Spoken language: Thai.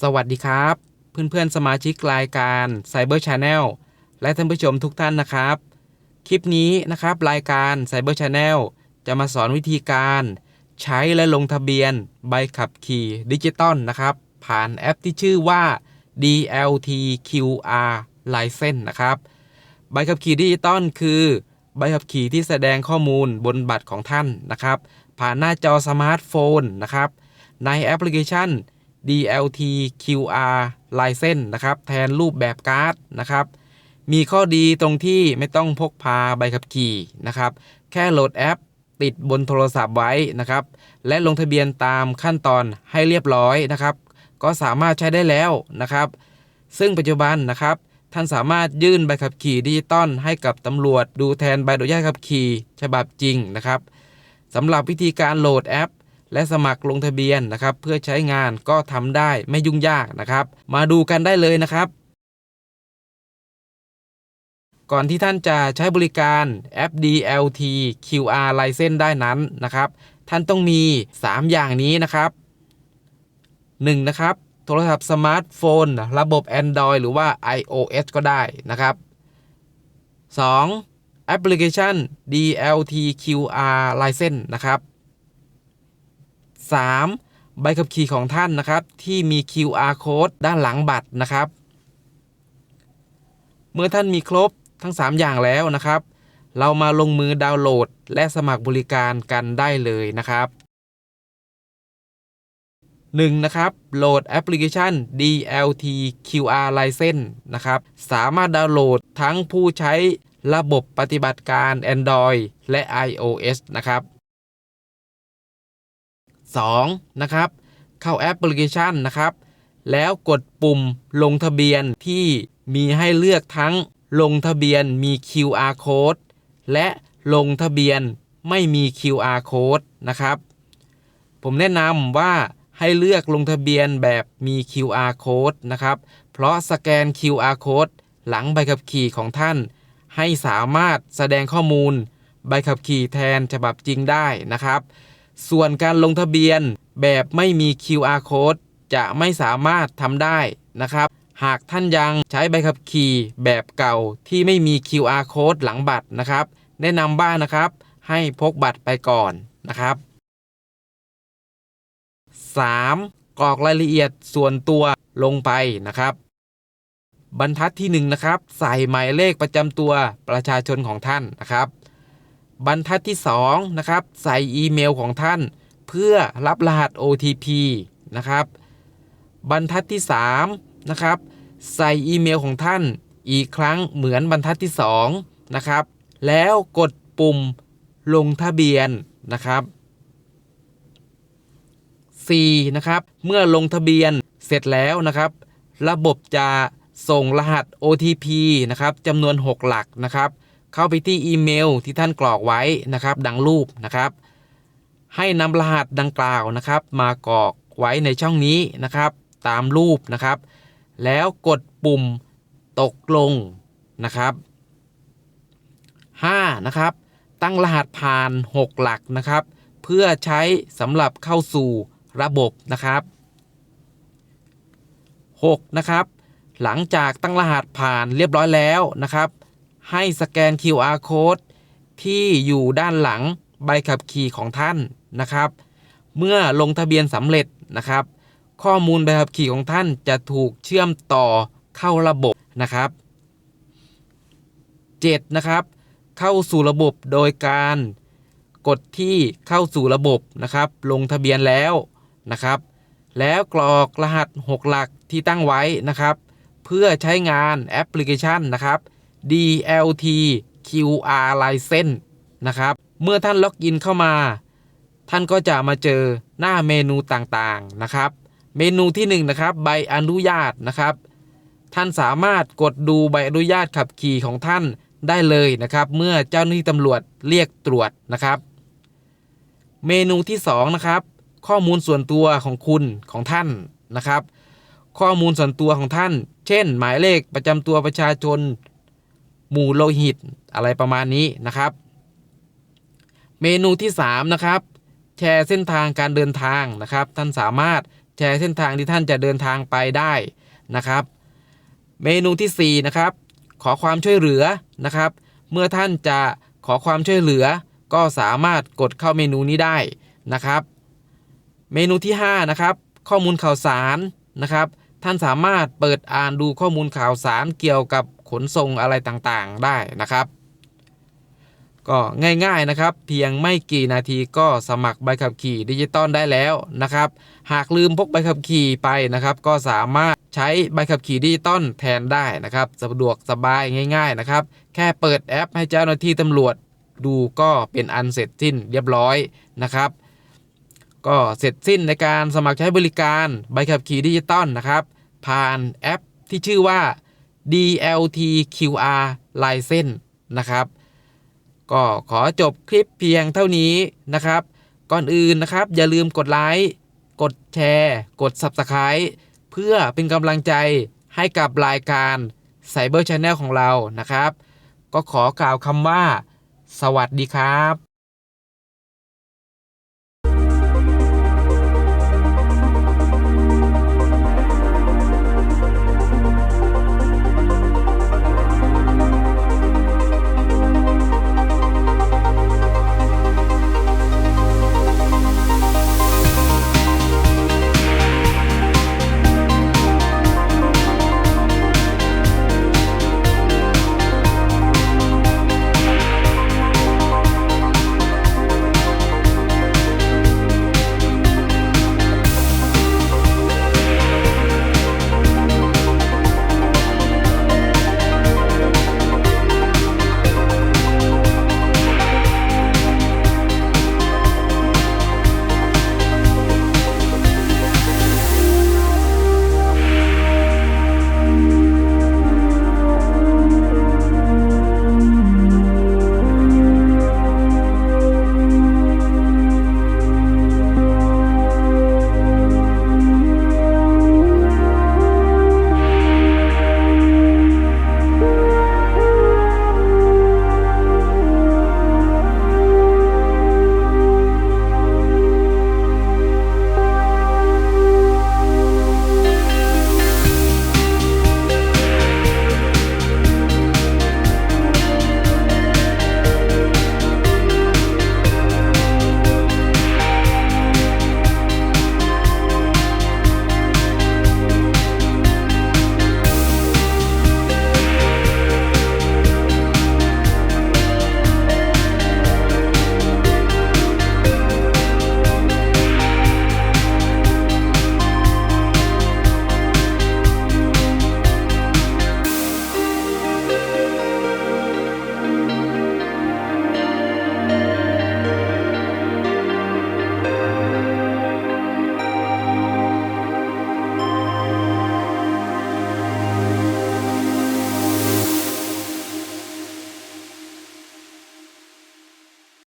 สวัสดีครับ เพื่อนๆ สมาชิกรายการ Cyber Channel และท่านผู้ชมทุกท่านนะครับ คลิปนี้นะครับรายการ Cyber Channel จะมาสอนวิธีการ ใช้และลงทะเบียนใบขับขี่ดิจิตอลนะครับ ผ่านแอปที่ชื่อว่า DLT QR License นะครับ ใบขับขี่ดิจิตอลคือใบขับขี่ที่แสดงข้อมูลบนบัตรของท่านนะครับ ผ่านหน้าจอสมาร์ทโฟนนะครับ ในแอปพลิเคชัน DLT QR License นะครับ แทนรูปแบบการ์ดนะครับ มีข้อดีตรงที่ไม่ต้องพกพาใบขับขี่นะครับ แค่โหลดแอปติดบนโทรศัพท์ไว้นะครับ และลงทะเบียนตามขั้นตอนให้เรียบร้อยนะครับ ก็สามารถใช้ได้แล้วนะครับ ซึ่งปัจจุบันนะครับ ท่านสามารถยื่นใบขับขี่ดิจิตอลให้กับตำรวจดูแทนใบอนุญาตขับขี่ฉบับจริงนะครับสำหรับวิธีการโหลดแอป และสมัครลงทะเบียนนะครับเพื่อใช้งานก็ทำได้ไม่ยุ่งยากนะครับ มาดูกันได้เลยนะครับ ก่อนที่ท่านจะใช้บริการแอป DLT QR License ได้นั้นนะครับ ท่านต้องมี 3 อย่างนี้นะครับ 1. นะครับโทรศัพท์สมาร์ทโฟน ระบบ Android หรือว่า iOS ก็ได้นะครับ 2. แอปพลิเคชัน DLT QR License นะครับ 3. ใบขับขี่ของท่านนะครับ ที่มี QR code ด้านหลังบัตรนะครับ เมื่อท่านมีครบทั้ง 3 อย่างแล้วนะครับ เรามาลงมือดาวน์โหลด และสมัครบริการกันได้เลยนะครับ 1. นะครับ โหลดแอปพลิเคชัน DLT QR License นะครับ สามารถดาวน์โหลดทั้งผู้ใช้ระบบปฏิบัติการ Android และ iOS นะครับ 2. นะครับเข้าแอปพลิเคชันนะครับแล้วกดปุ่มลงทะเบียนที่มีให้เลือกทั้งลงทะเบียนมี QR code และลงทะเบียนไม่มี QR code นะครับ ผมแนะนำว่าให้เลือกลงทะเบียนแบบมี QR code นะครับ เพราะสแกน QR code หลังใบขับขี่ของท่าน ให้สามารถแสดงข้อมูลใบขับขี่แทนฉบับจริงได้นะครับ ส่วนการลงทะเบียนแบบไม่มี QR code จะไม่สามารถทำได้นะครับ หากท่านยังใช้ใบขับขี่แบบเก่าที่ไม่มี QR code หลังบัตรนะครับ แนะนำบ้างนะครับ ให้พกบัตรไปก่อนนะครับ 3. กรอกรายละเอียดส่วนตัวลงไปนะครับ บรรทัดที่1นะครับ ใส่หมายเลขประจำตัวประชาชนของท่านนะครับ บรรทัดที่2นะครับใส่อีเมลของท่าน เพื่อรับรหัส OTP นะครับบรรทัดที่3นะครับใส่อีเมลของท่านอีกครั้งเหมือนบรรทัดที่2นะครับแล้วกดปุ่มลงทะเบียนนะครับ 4. นะครับ เมื่อลงทะเบียนเสร็จแล้วนะครับ ระบบจะส่งรหัส OTP นะครับจำนวน 6 หลักนะครับ เข้าไปที่อีเมลที่ท่านกรอกไว้นะครับ ดังรูปนะครับ ให้นำรหัสดังกล่าวนะครับ มากรอกไว้ในช่องนี้นะครับ ตามรูปนะครับ แล้วกดปุ่มตกลงนะครับ 5. นะครับตั้งรหัสผ่าน 6 หลักนะครับ เพื่อใช้สำหรับเข้าสู่ระบบนะครับ 6. นะครับหลังจากตั้งรหัสผ่านเรียบร้อยแล้วนะครับ ให้สแกน QR code ที่อยู่ด้านหลังใบขับขี่ของท่านนะครับ เมื่อลงทะเบียนสำเร็จนะครับ ข้อมูลใบขับขี่ของท่านจะถูกเชื่อมต่อเข้าระบบนะครับ 7. นะครับ เข้าสู่ระบบโดยการกดที่เข้าสู่ระบบนะครับ ลงทะเบียนแล้วนะครับ แล้วกรอกรหัส 6 หลักที่ตั้งไว้นะครับ เพื่อใช้งานแอปพลิเคชันนะครับ DLT QR License นะครับ เมื่อท่านล็อกอินเข้ามา ท่านก็จะมาเจอหน้าเมนูต่างๆนะครับ เมนูที่1นนะครับใบอนุญาตนะครับ ท่านสามารถกดดูใบอนุญาตขับขี่ของท่านได้เลยนะครับ เมื่อเจ้าหน้าที่ตำรวจเรียกตรวจนะครับ เมนูที่2นะครับข้อมูลส่วนตัวของคุณของท่านนะครับ ข้อมูลส่วนตัวของท่าน เช่น หมายเลขประจำตัวประชาชน หมู่โลหิตอะไรประมาณนี้นะครับ เมนูที่3นะครับแชร์เส้นทางการเดินทางนะครับ ท่านสามารถแชชร์เส้นทางที่ท่านจะเดินทางไปได้นะครับ เมนูที่4นะครับขอความช่วยเหลือนะครับ เมื่อท่านจะขอความช่วยเหลือ ก็สามารถกดเข้าเมนูนี้ได้นะครับ เมนูที่5นะครับข้อมูลข่าวสารนะครับ ท่านสามารถเปิดอ่านดูข้อมูลข่าวสารเกี่ยวกับ ขนส่งอะไรต่างๆได้นะครับ ก็ง่ายๆนะครับ เพียงไม่กี่นาทีก็สมัครใบขับขี่ดิจิตอลได้แล้วนะครับ หากลืมพกใบขับขี่ไปนะครับ ก็สามารถใช้ใบขับขี่ดิจิตอลแทนได้นะครับ สะดวกสบายง่าย ๆนะครับ แค่เปิดแอปให้เจ้าหน้าที่ตำรวจดูก็เป็นอันเสร็จสิ้นเรียบร้อยนะครับ ก็เสร็จสิ้นในการสมัครใช้บริการใบขับขี่ดิจิตอลนะครับ ผ่านแอปที่ชื่อว่า DLT QR License นะครับ ก็ขอจบคลิปเพียงเท่านี้นะครับ ก่อนอื่นนะครับ อย่าลืมกดไลค์กดแชร์ กด Subscribe เพื่อเป็นกำลังใจให้กับรายการ Cyber Channel ของเรานะครับ ก็ขอกล่าวคำว่า สวัสดีครับ